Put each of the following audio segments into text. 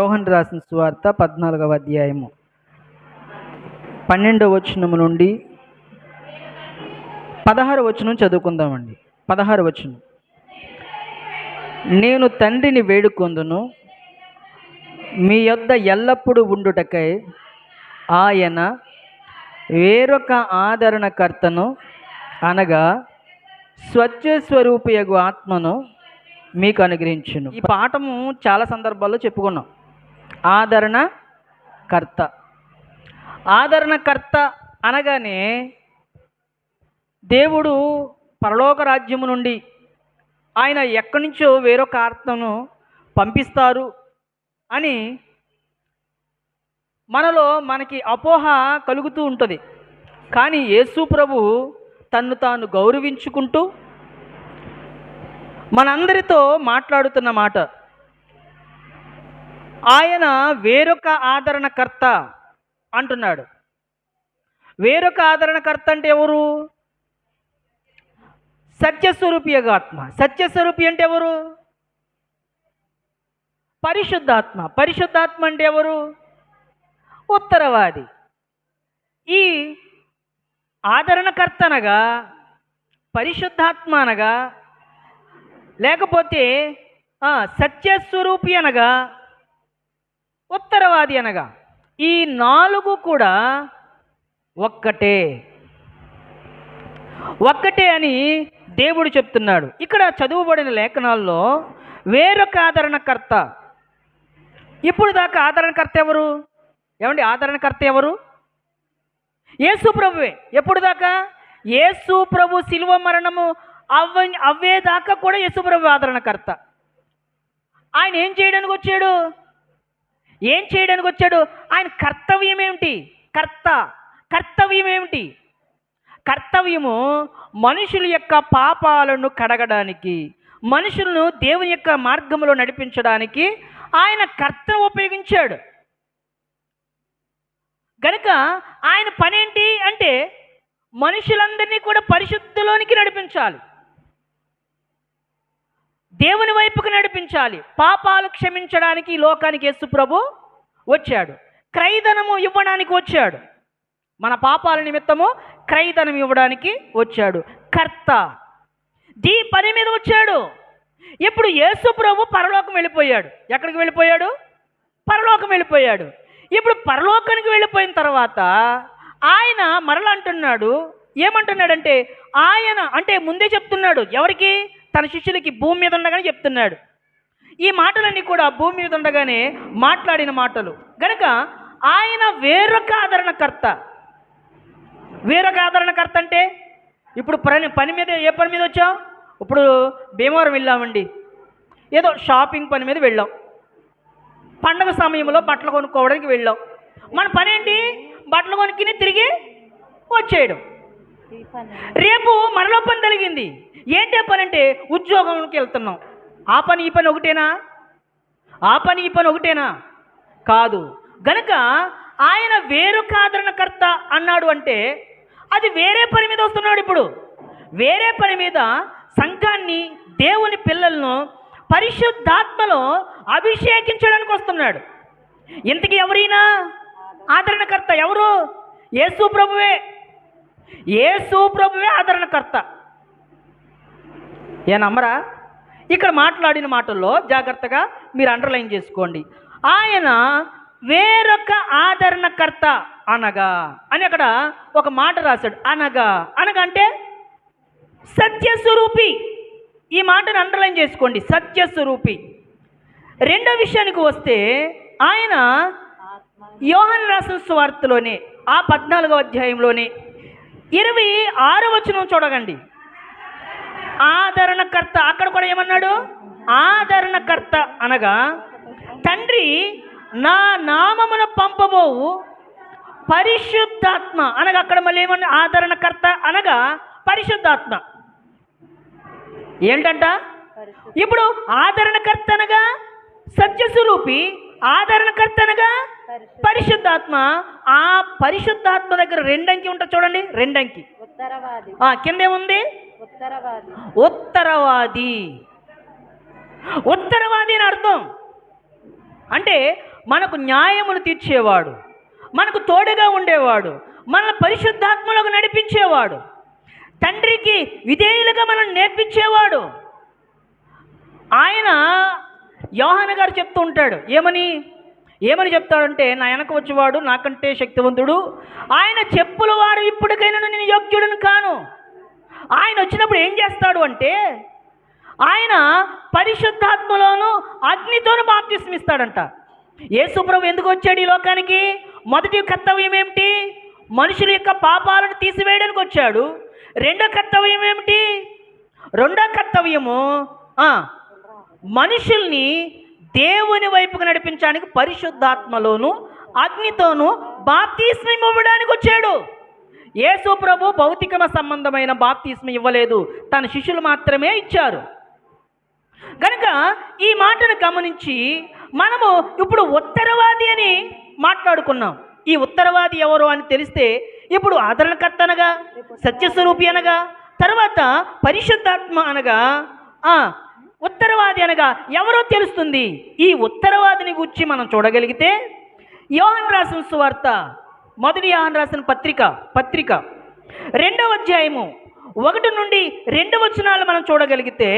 యోహన్ రాసిన సువార్త పద్నాలుగవ అధ్యాయము. పన్నెండవ వచనము నుండి పదహారు వచనం చదువుకుందామండి. పదహారు వచనం. నేను తండ్రిని వేడుకొందును మీ యొద్ద ఎల్లప్పుడూ ఉండుటకై ఆయన వేరొక ఆదరణకర్తను అనగా స్వచ్ఛస్వరూపియగు ఆత్మను మీకు అనుగ్రహించును. ఈ పాఠము చాలా సందర్భాల్లో చెప్పుకున్నాం. ఆదరణ కర్త. ఆదరణకర్త అనగానే దేవుడు పరలోక రాజ్యము నుండి ఆయన ఎక్కడి నుంచో వేరొక ఆత్మను పంపిస్తారు అని మనలో మనకి అపోహ కలుగుతూ ఉంటుంది. కానీ యేసు ప్రభు తన్ను తాను గౌరవించుకుంటూ మనందరితో మాట్లాడుతున్న మాట ఆయన వేరొక ఆదరణకర్త అంటున్నాడు. వేరొక ఆదరణకర్త అంటే ఎవరు? సత్యస్వరూపి ఆత్మ. సత్యస్వరూపి అంటే ఎవరు? పరిశుద్ధాత్మ. పరిశుద్ధాత్మ అంటే ఎవరు? ఉత్తరవాది. ఈ ఆదరణకర్త అనగా పరిశుద్ధాత్మ అనగా లేకపోతే సత్యస్వరూపి అనగా ఉత్తరవాది అనగా ఈ నాలుగు కూడా ఒక్కటే. ఒక్కటే అని దేవుడు చెప్తున్నాడు. ఇక్కడ చదువుబడిన లేఖనాల్లో వేరొక ఆదరణకర్త. ఇప్పుడు దాకా ఆదరణకర్త ఎవరు? ఏమండి ఆదరణకర్త ఎవరు? యేసు ప్రభువే. ఎప్పుడు దాకా? యేసు ప్రభు శిలువ మరణము అవ్వ అవ్వే దాకా కూడా యేసు ప్రభు ఆదరణకర్త. ఆయన ఏం చేయడానికి వచ్చాడు? ఏం చేయడానికి వచ్చాడు? ఆయన కర్తవ్యం ఏమిటి? కర్త. కర్తవ్యం ఏమిటి? కర్తవ్యము మనుషుల యొక్క పాపాలను కడగడానికి మనుషులను దేవుని యొక్క మార్గంలో నడిపించడానికి ఆయన కర్తను ఉపయోగించాడు. గనుక ఆయన పనేంటి? అంటే మనుషులందరినీ కూడా పరిశుద్ధిలోనికి నడిపించాలి. దేవుని వైపుకు నడిపించాలి. పాపాలు క్షమించడానికి ఈ లోకానికి యేసు ప్రభు వచ్చాడు. క్రైదనము ఇవ్వడానికి వచ్చాడు. మన పాపాల నిమిత్తము క్రైదనం ఇవ్వడానికి వచ్చాడు. కర్త దీ పని మీద వచ్చాడు. ఇప్పుడు యేసు ప్రభు పరలోకం వెళ్ళిపోయాడు. ఎక్కడికి వెళ్ళిపోయాడు? పరలోకం వెళ్ళిపోయాడు. ఇప్పుడు పరలోకానికి వెళ్ళిపోయిన తర్వాత ఆయన మరలా అంటున్నాడు. ఏమంటున్నాడంటే ఆయన అంటే ముందే చెప్తున్నాడు. ఎవరికి? తన శిష్యులకి భూమి మీద ఉండగానే చెప్తున్నాడు. ఈ మాటలన్నీ కూడా భూమి మీద ఉండగానే మాట్లాడిన మాటలు. గనక ఆయన వేరొక ఆదరణకర్త. వేరొక ఆదరణకర్త అంటే ఇప్పుడు పని పని మీద ఏ పని మీద వచ్చాం ఇప్పుడు భీమవరం వెళ్ళామండి. ఏదో షాపింగ్ పని మీద వెళ్ళాం. పండగ సమయంలో బట్టలు కొనుక్కోవడానికి వెళ్ళాం. మన పని ఏంటి? బట్టలు కొనుక్కుని తిరిగి వచ్చేయడం. రేపు మరలో పని కలిగింది ఏంటి పని అంటే ఉద్యోగంకి వెళ్తున్నాం. ఆ పని ఈ పని ఒకటేనా? ఆ పని ఈ పని ఒకటేనా? కాదు. గనుక ఆయన వేరొక ఆదరణకర్త అన్నాడు అంటే అది వేరే పని మీద వస్తున్నాడు ఇప్పుడు. వేరే పని మీద సంఘాన్ని దేవుని పిల్లలను పరిశుద్ధాత్మలో అభిషేకించడానికి వస్తున్నాడు. ఇంతకీ ఎవరైనా ఆదరణకర్త ఎవరు? యేసు ప్రభువే. యేసు ప్రభువే ఆదరణకర్త ఏ నమ్మరా? ఇక్కడ మాట్లాడిన మాటల్లో జాగ్రత్తగా మీరు అండర్లైన్ చేసుకోండి. ఆయన వేరొక ఆదరణకర్త అనగా అని అక్కడ ఒక మాట రాశాడు. అనగా అనగా అంటే సత్యస్వరూపి. ఈ మాటను అండర్లైన్ చేసుకోండి. సత్యస్వరూపి. రెండో విషయానికి వస్తే ఆయన యోహన్ రాసిన స్వార్థలోనే ఆ పద్నాలుగో అధ్యాయంలోనే ఇరవై ఆరో వచనం చూడగండి. ఆదరణకర్త. అక్కడ కూడా ఏమన్నాడు? ఆదరణకర్త అనగా తండ్రి నా నామమున పంపబోవు పరిశుద్ధాత్మ. అనగా అక్కడ మళ్ళీ ఏమన్నా ఆదరణకర్త అనగా పరిశుద్ధాత్మ. ఏంటంట? ఇప్పుడు ఆదరణకర్త అనగా సత్యస్వరూపి. ఆదరణకర్త అనగా పరిశుద్ధాత్మ. ఆ పరిశుద్ధాత్మ దగ్గర రెండంకి ఉంటుంది చూడండి. రెండంకి. కిందేముంది? ఉత్తరవాది. ఉత్తరవాది. అని అర్థం. అంటే మనకు న్యాయమును తీర్చేవాడు మనకు తోడుగా ఉండేవాడు మన పరిశుద్ధాత్మలకు నడిపించేవాడు తండ్రికి విధేయులుగా మనం నేర్పించేవాడు. ఆయన యోహాన్ గారు చెప్తూ ఉంటాడు ఏమని? ఏమని చెప్తాడంటే నా వెనక వచ్చేవాడు నాకంటే శక్తివంతుడు. ఆయన చెప్పుల వారు ఇప్పటికైనా నేను యోగ్యుడను కాను. ఆయన వచ్చినప్పుడు ఏం చేస్తాడు అంటే ఆయన పరిశుద్ధాత్మలోను అగ్నితోను బాప్తిస్మిస్తాడంట. యేసుప్రభు ఎందుకు వచ్చాడు ఈ లోకానికి? మొదటి కర్తవ్యం ఏమిటి? మనుషుల యొక్క పాపాలను తీసివేయడానికి వచ్చాడు. రెండో కర్తవ్యం ఏమిటి? రెండో కర్తవ్యము మనుషుల్ని దేవుని వైపుకు నడిపించడానికి పరిశుద్ధాత్మలోను అగ్నితోనూ బాప్తిస్మం ఇవ్వడానికి వచ్చాడు. యేసు ప్రభు భౌతికమ సంబంధమైన బాప్తిస్మ ఇవ్వలేదు. తన శిష్యులు మాత్రమే ఇచ్చారు. కనుక ఈ మాటను గమనించి మనము ఇప్పుడు ఉత్తరవాది అని మాట్లాడుకున్నాం. ఈ ఉత్తరవాది ఎవరు అని తెలిస్తే ఇప్పుడు ఆదరణకర్త అనగా సత్యస్వరూపి అనగా తర్వాత పరిశుద్ధాత్మ అనగా ఆ, ఉత్తరవాది అనగా ఎవరో తెలుస్తుంది. ఈ ఉత్తరవాదిని గురించి మనం చూడగలిగితే యోహన్ రాసిన సువార్త మొదటి యోహన్ రాసిన పత్రిక పత్రిక. రెండవ అధ్యాయము. ఒకటి నుండి రెండు వచనాలు మనం చూడగలిగితే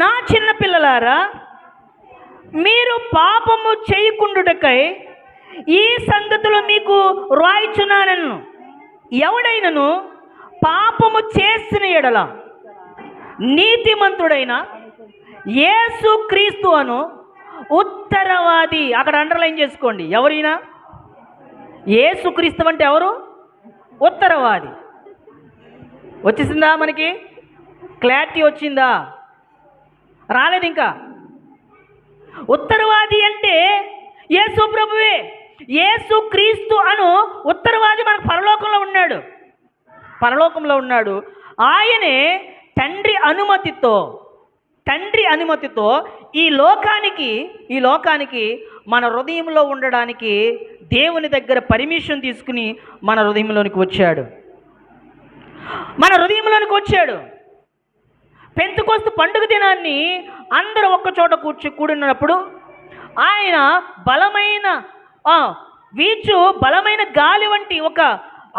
నా చిన్న పిల్లలారా మీరు పాపము చేయకుండుటకై ఈ సంగతులు మీకు రాయిచున్నానను. ఎవడైనను పాపము చేసిన ఎడల నీతిమంతుడైన యేసు క్రీస్తు అను ఉత్తరవాది. అక్కడ అండర్లైన్ చేసుకోండి. ఎవరైనా? ఏసుక్రీస్తు అంటే ఎవరు? ఉత్తరవాది. వచ్చేసిందా మనకి? క్లారిటీ వచ్చిందా? రాలేదు ఇంకా. ఉత్తరవాది అంటే యేసు ప్రభువే. యేసు క్రీస్తు అను ఉత్తరవాది మనకు పరలోకంలో ఉన్నాడు. పరలోకంలో ఉన్నాడు. ఆయనే తండ్రి అనుమతితో తండ్రి అనుమతితో ఈ లోకానికి ఈ లోకానికి మన హృదయంలో ఉండడానికి దేవుని దగ్గర పర్మిషన్ తీసుకుని మన హృదయంలోనికి వచ్చాడు. మన హృదయంలోనికి వచ్చాడు. పెంతుకొస్తు పండుగ దినాన్ని అందరూ ఒక్కచోట కూర్చు కూడినప్పుడు ఆయన బలమైన వీచు బలమైన గాలి వంటి ఒక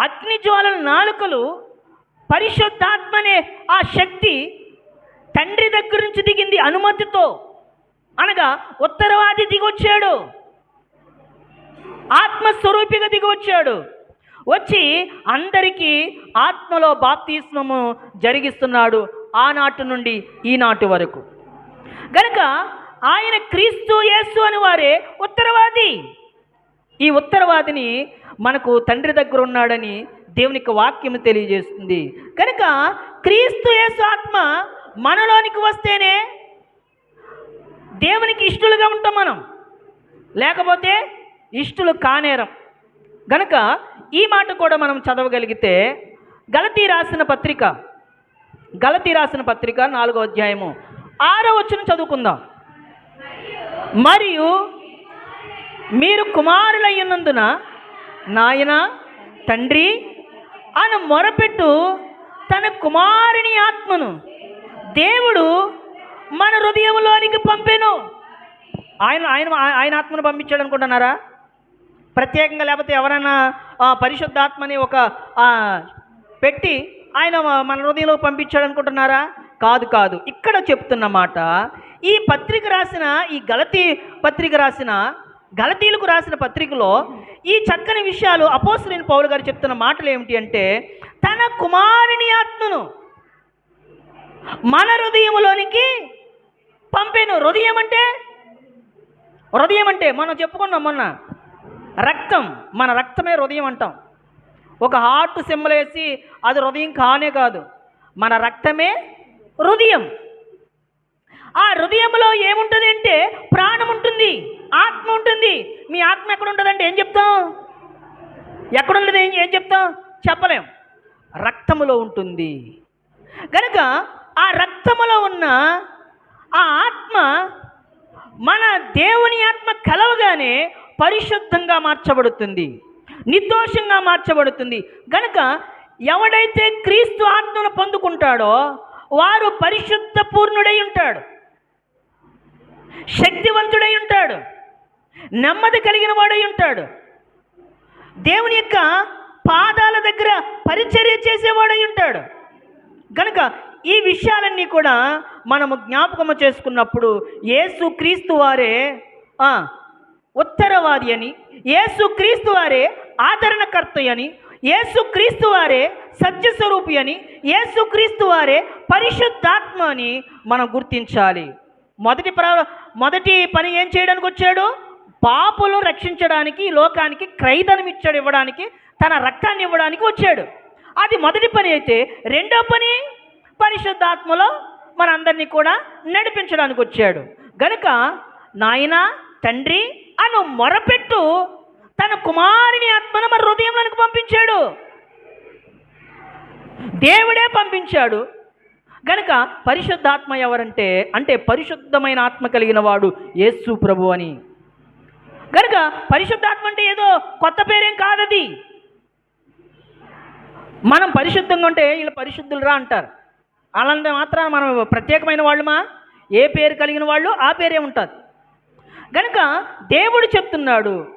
అగ్నిజ్వాలల నాలుకలు పరిశుద్ధాత్మనే ఆ శక్తి తండ్రి దగ్గర నుంచి దిగింది అనుమతితో అనగా ఉత్తరవాది దిగొచ్చాడు. ఆత్మస్వరూపిగా దిగొచ్చాడు. వచ్చి అందరికీ ఆత్మలో బాప్తిస్మము జరిగిస్తున్నాడు ఆనాటి నుండి ఈనాటి వరకు. గనుక ఆయన క్రీస్తు యేసు అని వారే ఉత్తరవాది. ఈ ఉత్తరవాదిని మనకు తండ్రి దగ్గర ఉన్నాడని దేవునికి వాక్యం తెలియజేస్తుంది. కనుక క్రీస్తు యేసు ఆత్మ మనలోనికి వస్తేనే దేవునికి ఇష్టలుగా ఉంటాం మనం. లేకపోతే ఇష్టలు కానేరం. గనక ఈ మాట కూడా మనం చదవగలిగితే గలతీ రాసిన పత్రిక గలతీ రాసిన పత్రిక నాలుగో అధ్యాయము ఆరో వచ్చిన చదువుకుందాం. మరియు మీరు కుమారులయ్యున్నందున నాయన తండ్రి అని మొరపెట్టు తన కుమారుని ఆత్మను దేవుడు మన హృదయంలోనికి పంపెను. ఆయన ఆయన ఆయన ఆత్మను పంపించాడు అనుకుంటున్నారా? ప్రత్యేకంగా లేకపోతే ఎవరైనా పరిశుద్ధాత్మని ఒక పెట్టి ఆయన మన హృదయంలో పంపించాడు అనుకుంటున్నారా? కాదు కాదు. ఇక్కడ చెప్తున్న మాట ఈ పత్రిక రాసిన ఈ గలతీ పత్రిక రాసిన గలతీలకు రాసిన పత్రికలో ఈ చక్కని విషయాలు అపోసలేని పౌలు గారు చెప్తున్న మాటలు ఏమిటి అంటే తన కుమారుని ఆత్మను మన హృదయంలోనికి పంపాను. హృదయం అంటే? హృదయం అంటే? మనం చెప్పుకున్నాం మొన్న. రక్తం. మన రక్తమే హృదయం అంటాం. ఒక హార్ట్ సింబల్ వేసి అది హృదయం కానే కాదు. మన రక్తమే హృదయం. ఆ హృదయంలో ఏముంటుంది అంటే ప్రాణం ఉంటుంది ఆత్మ ఉంటుంది. మీ ఆత్మ ఎక్కడ ఉంటుందంటే ఏం చెప్తాం? ఎక్కడ ఉండదు ఏం ఏం చెప్తాం? చెప్పలేం. రక్తములో ఉంటుంది. కనుక ఆ రక్తములో ఉన్న ఆ ఆత్మ మన దేవుని ఆత్మ కలవగానే పరిశుద్ధంగా మార్చబడుతుంది నిర్దోషంగా మార్చబడుతుంది. కనుక ఎవడైతే క్రీస్తు ఆత్మను పొందుకుంటాడో వారు పరిశుద్ధ పూర్ణుడై ఉంటాడు శక్తివంతుడై ఉంటాడు నెమ్మది కలిగిన వాడై ఉంటాడు. దేవుని యొక్క పాదాల దగ్గర పరిచర్య చేసేవాడై ఉంటాడు. కనుక ఈ విషయాలన్నీ కూడా మనము జ్ఞాపకము చేసుకున్నప్పుడు యేసు క్రీస్తు వారే ఉత్తరవాది అని యేసు క్రీస్తు వారే ఆదరణకర్త అని యేసు క్రీస్తు వారే సత్యస్వరూపి అని యేసు క్రీస్తు వారే పరిశుద్ధాత్మ అని మనం గుర్తించాలి. మొదటి ప్ర మొదటి పని ఏం చేయడానికి వచ్చాడు? పాపులు రక్షించడానికి ఈ లోకానికి క్రైదనం ఇచ్చాడు ఇవ్వడానికి తన రక్తాన్ని ఇవ్వడానికి వచ్చాడు. అది మొదటి పని అయితే రెండో పని పరిశుద్ధాత్మలో మనందరినీ కూడా నడిపించడానికి వచ్చాడు. గనుక నాయన తండ్రి అను మొరపెట్టు తన కుమారుని ఆత్మను మన హృదయంలోనికి పంపించాడు. దేవుడే పంపించాడు. గనుక పరిశుద్ధాత్మ ఎవరంటే అంటే పరిశుద్ధమైన ఆత్మ కలిగిన వాడు యేసు ప్రభు అని. గనుక పరిశుద్ధాత్మ అంటే ఏదో కొత్త పేరేం కాదది. మనం పరిశుద్ధంగా ఉంటే వీళ్ళు పరిశుద్ధులు రా అంటారు. అలాంటి మాత్రాన మనం ప్రత్యేకమైన వాళ్ళమా? ఏ పేరు కలిగిన వాళ్ళు ఆ పేరే ఉంటుంది. గనుక దేవుడు చెప్తున్నాడు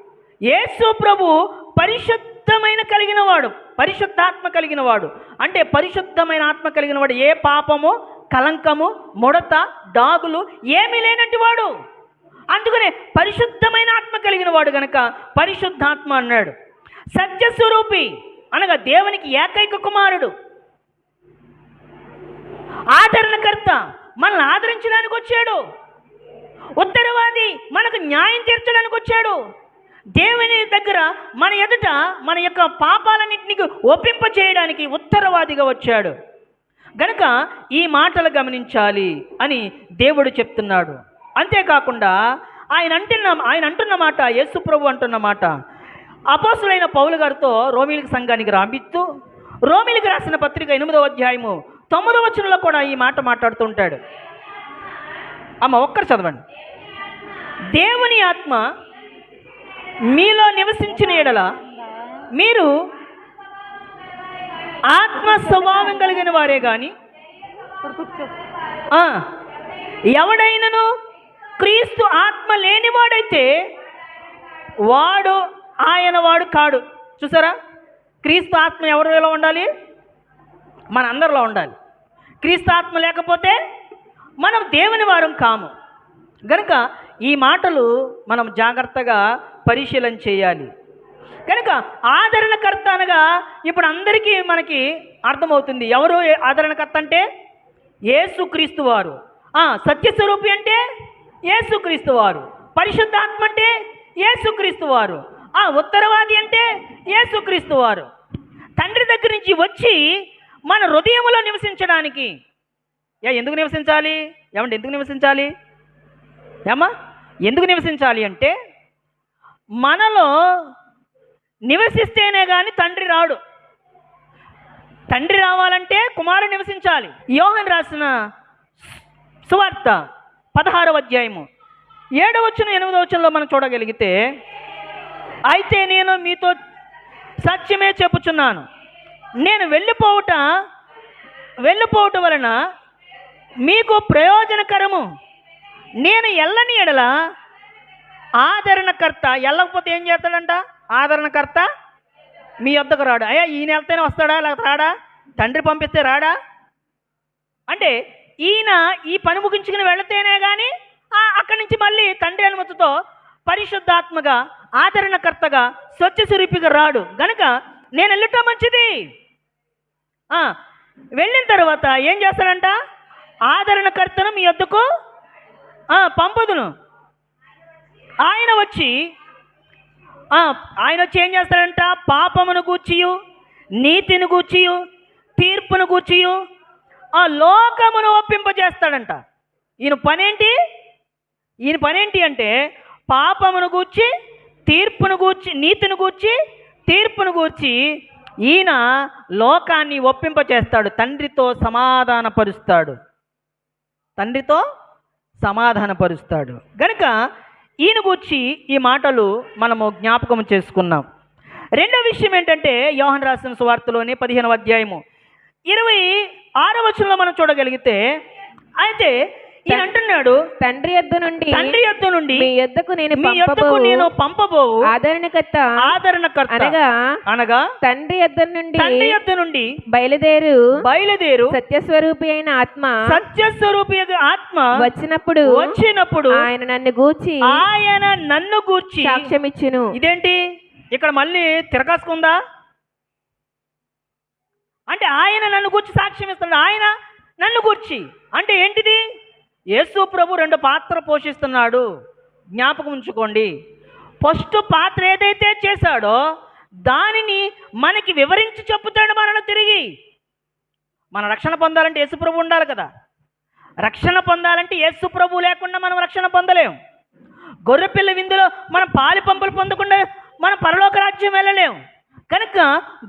యేసు ప్రభు పరిశుద్ధమైన కలిగిన వాడు పరిశుద్ధాత్మ కలిగిన వాడు. అంటే పరిశుద్ధమైన ఆత్మ కలిగిన వాడు ఏ పాపము కలంకము ముడత డాగులు ఏమీ లేనట్టు వాడు. అందుకనే పరిశుద్ధమైన ఆత్మ కలిగిన వాడు గనక పరిశుద్ధాత్మ అన్నాడు. సత్యస్వరూపి అనగా దేవునికి ఏకైక కుమారుడు. ఆదరణకర్త మనల్ని ఆదరించడానికి వచ్చాడు. ఉత్తరవాది మనకు న్యాయం తీర్చడానికి వచ్చాడు. దేవుని దగ్గర మన ఎదుట మన యొక్క పాపాలన్నింటినీ ఒప్పింప చేయడానికి ఉత్తరవాదిగా వచ్చాడు. గనక ఈ మాటలు గమనించాలి అని దేవుడు చెప్తున్నాడు. అంతేకాకుండా ఆయన అంటున్న ఆయన అంటున్న మాట యేసు ప్రభు అంటున్న మాట. అపోసులైన పౌలు గారితో రోమిలికి సంఘానికి రాంపిస్తూ రోమిలికి రాసిన పత్రిక ఎనిమిదవ అధ్యాయము తొమ్మిది వచనంలో కూడా ఈ మాట మాట్లాడుతూ ఉంటాడు అమ్మ ఒక్కరు చదవండి. దేవుని ఆత్మ మీలో నివసించిన ఎడల మీరు ఆత్మ స్వభావం కలిగిన వారే కానీ ఎవడైనను క్రీస్తు ఆత్మ లేనివాడైతే వాడు ఆయన వాడు కాడు. చూసారా? క్రీస్తు ఆత్మ ఎవరిలో ఉండాలి? మన అందరిలో ఉండాలి. క్రీస్తాత్మ లేకపోతే మనం దేవుని వారం కాము. గనుక ఈ మాటలు మనం జాగ్రత్తగా పరిశీలన చేయాలి. కనుక ఆదరణకర్త అనగా ఇప్పుడు అందరికీ మనకి అర్థమవుతుంది. ఎవరు ఏ- ఆదరణకర్త అంటే? ఏసుక్రీస్తు వారు. ఆ, సత్యస్వరూపి అంటే? ఏసుక్రీస్తు వారు. పరిశుద్ధాత్మ అంటే? ఏసుక్రీస్తు వారు. ఆ ఉత్తరవాది అంటే? ఏసుక్రీస్తు వారు. తండ్రి దగ్గర నుంచి వచ్చి మన హృదయంలో నివసించడానికి. ఏ ఎందుకు నివసించాలి? ఏమంటే ఎందుకు నివసించాలి? ఏమా ఎందుకు నివసించాలి అంటే మనలో నివసిస్తేనే కానీ తండ్రి రాడు. తండ్రి రావాలంటే కుమారుడు నివసించాలి. యోహన్ రాసిన సువార్త పదహారవ అధ్యాయము. ఏడవచ్చున వచ్చిన ఎనిమిదవ మనం చూడగలిగితే అయితే నేను మీతో సత్యమే చెప్పుచున్నాను. నేను వెళ్ళిపోవుట వెళ్ళిపోవటం వలన మీకు ప్రయోజనకరము. నేను ఎల్లని ఎడల ఆదరణకర్త వెళ్ళకపోతే ఏం చేస్తాడంట? ఆదరణకర్త మీ వద్దకు రాడు. అయ్యా ఈయన వెళ్తేనే వస్తాడా? లేకపోతే రాడా? తండ్రి పంపిస్తే రాడా? అంటే ఈయన ఈ పని ముగించుకుని వెళితేనే కానీ అక్కడి నుంచి మళ్ళీ తండ్రి అనుమతితో పరిశుద్ధాత్మగా ఆదరణకర్తగా స్వచ్ఛ స్వరూపిగా రాడు. గనక నేను వెళ్ళటం మంచిది. వెళ్ళిన తర్వాత ఏం చేస్తాడంట? ఆదరణకర్తను మీ వద్దకు ఆ, పంపుదును. ఆయన వచ్చి ఆయన వచ్చి ఏం చేస్తాడంట? పాపమును గూర్చియు నీతిని గూర్చియు తీర్పును గూర్చియు ఆ లోకమును ఒప్పింపజేస్తాడంట. ఈయన పనేంటి? ఈయన పనేంటి అంటే పాపమును గూర్చి తీర్పును గూర్చి నీతిని గూర్చి తీర్పును గూర్చి ఈయన లోకాన్ని ఒప్పింపచేస్తాడు తండ్రితో సమాధానపరుస్తాడు. తండ్రితో సమాధానపరుస్తాడు. గనుక ఈయన గూర్చి ఈ మాటలు మనము జ్ఞాపకం చేసుకున్నాం. రెండో విషయం ఏంటంటే యోహన్ రాసిన సువార్తలోని పదిహేనవ అధ్యాయము. ఇరవై ఆరో వచనంలో మనం చూడగలిగితే అయితే ఈయన అంటున్నాడు తండ్రి యొద్ద నుండి తండ్రి యొద్ద నుండి మీ యొద్దకు నేను మీ యొద్దకు నేను పంపబోవు. ఆదరణకర్త. ఆదరణకర్త. అనగా అనగా తండ్రి యొద్ద నుండి తండ్రి యొద్ద నుండి బయలుదేరు. బయలుదేరు. సత్యస్వరూపి అయిన ఆత్మ సత్యస్వరూపి ఆత్మ వచ్చినప్పుడు వచ్చినప్పుడు ఆయన నన్ను గూర్చి ఆయన నన్ను గూర్చి సాక్ష్యమిచ్చును. ఇదేంటి? ఇక్కడ మళ్ళీ తిరకాసుకుందా అంటే ఆయన నన్ను గూర్చి సాక్ష్యం ఇస్తున్నాడు ఆయన నన్ను గూర్చి. అంటే ఏంటిది? యేసు ప్రభు రెండు పాత్ర పోషిస్తున్నాడు. జ్ఞాపకం ఉంచుకోండి. ఫస్ట్ పాత్ర ఏదైతే చేశాడో దానిని మనకి వివరించి చెప్పుతాడు మనను తిరిగి. మన రక్షణ పొందాలంటే యేసు ప్రభు ఉండాలి కదా. రక్షణ పొందాలంటే యేసు ప్రభు లేకుండా మనం రక్షణ పొందలేం. గొర్రెపిల్ల విందులో మనం పాలి పంపులు పొందకుండా మనం పరలోక రాజ్యం వెళ్ళలేం. కనుక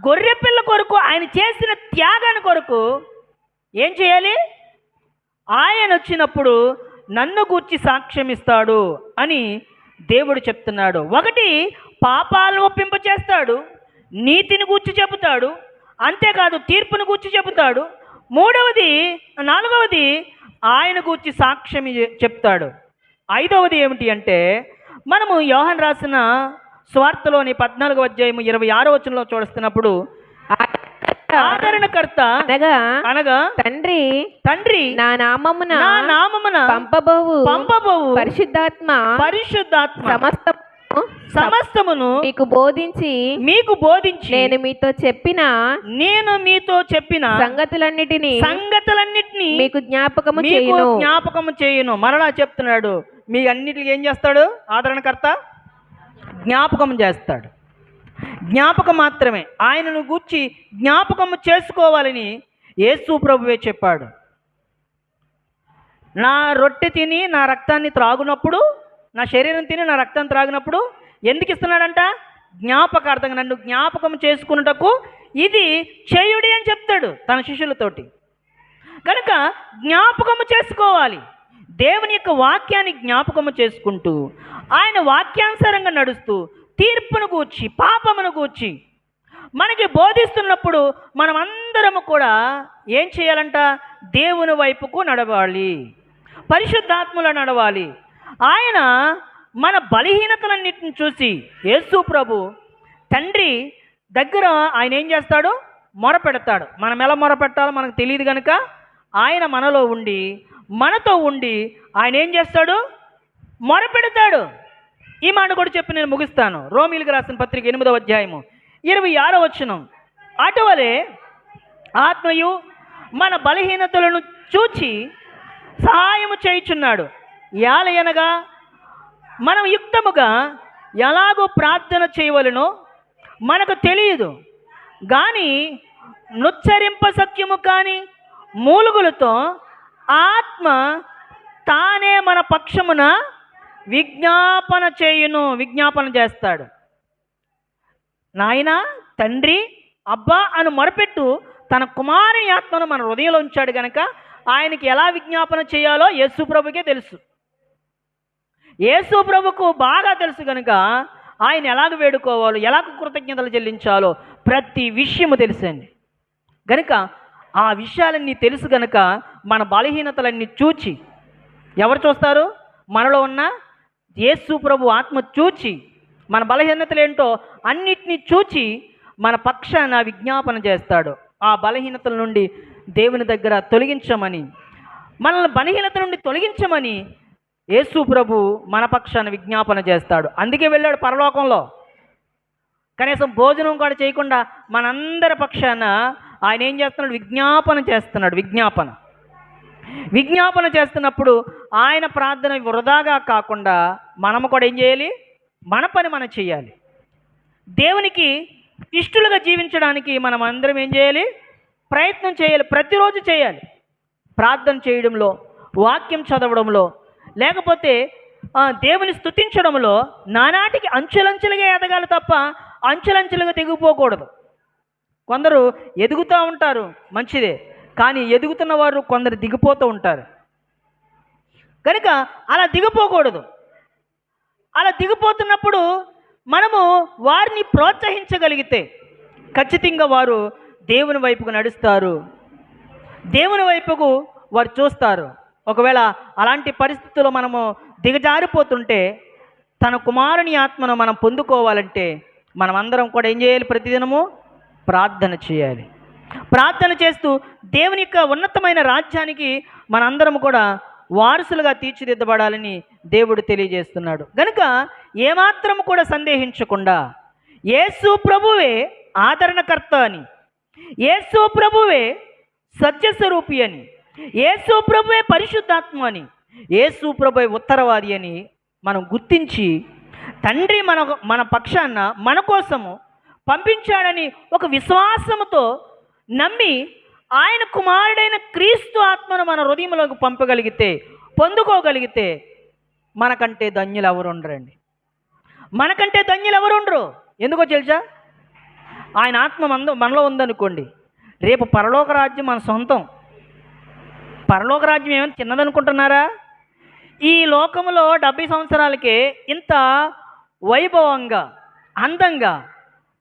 గొర్రెపిల్ల కొరకు ఆయన చేసిన త్యాగాన్ని కొరకు ఏం చేయాలి? ఆయన వచ్చినప్పుడు నన్ను గూర్చి సాక్ష్యం ఇస్తాడు అని దేవుడు చెప్తున్నాడు. ఒకటి పాపాలను ఒప్పింప చేస్తాడు నీతిని గూర్చి చెబుతాడు అంతేకాదు తీర్పును గూర్చి చెబుతాడు. మూడవది నాలుగవది ఆయన గూర్చి సాక్ష్యం చెప్తాడు. ఐదవది ఏమిటి అంటే మనము యోహన్ రాసిన స్వార్థలోని పద్నాలుగో అధ్యాయం ఇరవై ఆరో వచనంలో చూస్తున్నప్పుడు ఆదరణకర్త. అనగా అనగా తండ్రి తండ్రి నా నామమున నా నామమున పంపబోవు. పంపబోవు. పరిశుద్ధాత్మ పరిశుద్ధాత్మ సమస్త సమస్తమును మీకు బోధించి మీకు బోధించి నేను మీతో చెప్పిన నేను మీతో చెప్పిన సంగతులన్నిటినీ సంగతులన్నిటినీ మీకు జ్ఞాపకము చేయును. జ్ఞాపకము చేయును. మరలా చెప్తున్నాడు. మీ అన్నిటికి ఏం చేస్తాడు? ఆదరణకర్త? జ్ఞాపకం చేస్తాడు. జ్ఞాపకం మాత్రమే. ఆయనను గూర్చి జ్ఞాపకము చేసుకోవాలని యేసు ప్రభువే చెప్పాడు. నా రొట్టె తిని నా రక్తాన్ని త్రాగునప్పుడు నా శరీరం తిని నా రక్తాన్ని త్రాగినప్పుడు ఎందుకు ఇస్తున్నాడంట? జ్ఞాపకార్థంగా నన్ను జ్ఞాపకం చేసుకున్నటకు ఇది చేయుడి అని చెప్తాడు తన శిష్యులతోటి. కనుక జ్ఞాపకము చేసుకోవాలి. దేవుని యొక్క వాక్యాన్ని జ్ఞాపకము చేసుకుంటూ ఆయన వాక్యానుసారంగా నడుస్తూ తీర్పును గూర్చి పాపమును గూర్చి మనకి బోధిస్తున్నప్పుడు మనం అందరము కూడా ఏం చేయాలంట? దేవుని వైపుకు నడవాలి. పరిశుద్ధాత్ముల నడవాలి. ఆయన మన బలహీనతలన్నిటిని చూసి యేసు ప్రభు తండ్రి దగ్గర ఆయన ఏం చేస్తాడు? మొరపెడతాడు. మనం ఎలా మొరపెట్టాలో మనకు తెలియదు కనుక ఆయన మనలో ఉండి మనతో ఉండి ఆయన ఏం చేస్తాడు? మొరపెడతాడు. ఈ మాట కూడా చెప్పి నేను ముగిస్తాను. రోమిలికి రాసిన పత్రిక ఎనిమిదవ అధ్యాయము. ఇరవై ఆరో వచనం. అటువలే ఆత్మయు మన బలహీనతలను చూచి సహాయము చేయుచున్నాడు. యాలయనగా మనం యుక్తముగా ఎలాగో ప్రార్థన చేయవలనో మనకు తెలియదు. కానీ నుచ్చరింప సత్యము కానీ మూలుగులతో ఆత్మ తానే మన పక్షమున విజ్ఞాపన చేయును విజ్ఞాపన చేస్తాడు. నాయన తండ్రి అబ్బా అని మొరపెట్టు తన కుమారుని ఆత్మను మన హృదయంలో ఉంచాడు గనక ఆయనకి ఎలా విజ్ఞాపన చేయాలో యేసు ప్రభుకే తెలుసు. యేసు ప్రభుకు బాగా తెలుసు కనుక ఆయన ఎలాగ వేడుకోవాలో ఎలాగ కృతజ్ఞతలు చెల్లించాలో ప్రతి విషయము తెలుసండి. గనుక ఆ విషయాలన్నీ తెలుసు గనుక మన బలహీనతలన్నీ చూచి ఎవరు చూస్తారు? మనలో ఉన్న యేసు ప్రభు ఆత్మ చూచి మన బలహీనతలు ఏంటో అన్నిటినీ చూచి మన పక్షాన విజ్ఞాపన చేస్తాడు. ఆ బలహీనతల నుండి దేవుని దగ్గర తొలగించమని మనల్ని బలహీనత నుండి తొలగించమని యేసు ప్రభు మన పక్షాన విజ్ఞాపన చేస్తాడు. అందుకే వెళ్ళాడు పరలోకంలో. కనీసం భోజనం కూడా చేయకుండా మనందరి పక్షాన ఆయన ఏం చేస్తున్నాడు? విజ్ఞాపన చేస్తున్నాడు. విజ్ఞాపన. విజ్ఞాపన చేస్తున్నప్పుడు ఆయన ప్రార్థన వృధాగా కాకుండా మనము కూడా ఏం చేయాలి? మన పని మనం చేయాలి. దేవునికి ఇష్టలుగా జీవించడానికి మనం అందరం ఏం చేయాలి? ప్రయత్నం చేయాలి. ప్రతిరోజు చేయాలి. ప్రార్థన చేయడంలో వాక్యం చదవడంలో లేకపోతే ఆ, దేవుని స్తుతించడంలో నానాటికి అంచెలంచెలుగా ఎదగాలి తప్ప అంచెలంచెలుగా తెగిపోకూడదు. కొందరు ఎదుగుతూ ఉంటారు మంచిదే. కానీ ఎదుగుతున్న వారు కొందరు దిగిపోతూ ఉంటారు. కనుక అలా దిగిపోకూడదు. అలా దిగిపోతున్నప్పుడు మనము వారిని ప్రోత్సహించగలిగితే ఖచ్చితంగా వారు దేవుని వైపుకు నడుస్తారు. దేవుని వైపుకు వారు చూస్తారు. ఒకవేళ అలాంటి పరిస్థితుల్లో మనము దిగజారిపోతుంటే తన కుమారుని ఆత్మను మనం పొందుకోవాలంటే మనం అందరం కూడా ఏం చేయాలి ప్రతిదినము? ప్రార్థన చేయాలి. ప్రార్థన చేస్తూ దేవుని యొక్క ఉన్నతమైన రాజ్యానికి మనందరం కూడా వారసులుగా తీర్చిదిద్దబడాలని దేవుడు తెలియజేస్తున్నాడు. గనుక ఏమాత్రం కూడా సందేహించకుండా యేసు ప్రభువే ఆదరణకర్త అని యేసు ప్రభువే సత్యస్వరూపి అని యేసు ప్రభువే పరిశుద్ధాత్మ అని యేసు ప్రభువే ఉత్తరవాది అని మనం గుర్తించి తండ్రి మన మన పక్షాన మన కోసము పంపించాడని ఒక విశ్వాసముతో నమ్మి ఆయన కుమారుడైన క్రీస్తు ఆత్మను మన హృదయంలోకి పంపగలిగితే పొందుకోగలిగితే మనకంటే ధన్యులు ఎవరు ఉండరండి. మనకంటే ధన్యులు ఎవరు ఉండరు? ఎందుకో తెలుసా? ఆయన ఆత్మ మన మనలో ఉందనుకోండి. రేపు పరలోక రాజ్యం మన సొంతం. పరలోక రాజ్యం ఏమైనా చిన్నదనుకుంటున్నారా? ఈ లోకంలో డెబ్బై సంవత్సరాలకే ఇంత వైభవంగా అందంగా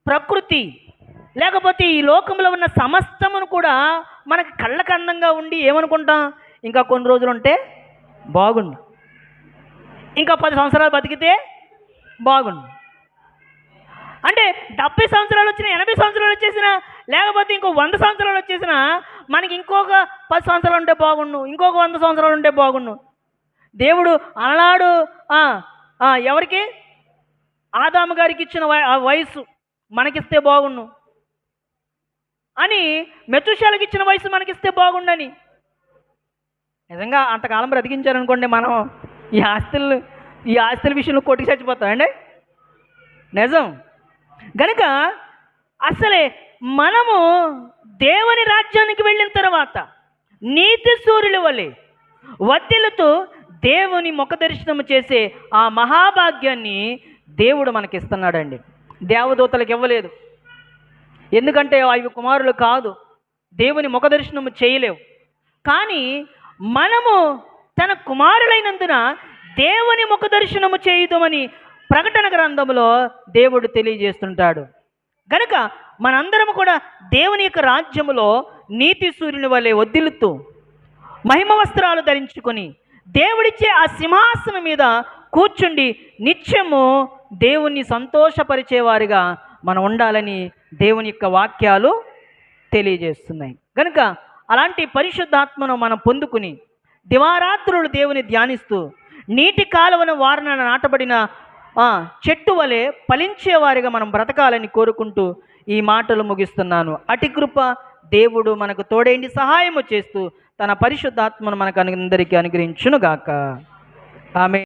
ప్రకృతి లేకపోతే ఈ లోకంలో ఉన్న సమస్తమును కూడా మనకి కళ్ళకు అందంగా ఉండి ఏమనుకుంటాం? ఇంకా కొన్ని రోజులు ఉంటే బాగుండు. ఇంకా పది సంవత్సరాలు బతికితే బాగుండు. అంటే డెబ్బై సంవత్సరాలు వచ్చిన ఎనభై సంవత్సరాలు వచ్చేసిన లేకపోతే ఇంకో వంద సంవత్సరాలు వచ్చేసిన మనకి ఇంకొక పది సంవత్సరాలు ఉంటే బాగుండు ఇంకొక వంద సంవత్సరాలు ఉంటే బాగుండు. దేవుడు అలనాడు ఎవరికి? ఆదాము గారికి ఇచ్చిన వయ- ఆ వయసు మనకిస్తే బాగుండు. అని మెతుశాలకు ఇచ్చిన వయసు మనకిస్తే బాగుండని. నిజంగా అంతకాలం బ్రతికించారనుకోండి మనం ఈ ఆస్తులు ఈ ఆస్తుల విషయంలో కొట్టి చచ్చిపోతామండి? నిజం. గనుక అసలే మనము దేవుని రాజ్యానికి వెళ్ళిన తర్వాత నీతి సూర్యుల వలె వత్తిలతో దేవుని ముఖ దర్శనము చేసే ఆ మహాభాగ్యాన్ని దేవుడు మనకిస్తున్నాడండి. దేవదూతలకు ఇవ్వలేదు. ఎందుకంటే అవి కుమారులు కాదు. దేవుని ముఖ దర్శనము చేయలేవు. కానీ మనము తన కుమారులైనందున దేవుని ముఖ దర్శనము చేయుదామని ప్రకటన గ్రంథంలో దేవుడు తెలియజేస్తుంటాడు. గనుక మనందరము కూడా దేవుని యొక్క రాజ్యములో నీతి సూర్యుని వలె వదిలుతూ మహిమ వస్త్రాలు ధరించుకొని దేవుడిచ్చే ఆ సింహాసనం మీద కూర్చుండి నిత్యము దేవుణ్ణి సంతోషపరిచేవారిగా మనం ఉండాలని దేవుని యొక్క వాక్యాలు తెలియజేస్తున్నాయి. కనుక అలాంటి పరిశుద్ధాత్మను మనం పొందుకుని దివారాత్రులు దేవుని ధ్యానిస్తూ నీటి కాలువను వారిన నాటబడిన చెట్టు వలె ఫలించేవారిగా మనం బ్రతకాలని కోరుకుంటూ ఈ మాటలు ముగిస్తున్నాను. అటి కృప దేవుడు మనకు తోడేండి సహాయము చేస్తూ తన పరిశుద్ధాత్మను మనకు అందరికీ అనుగ్రహించునుగాక. ఆమె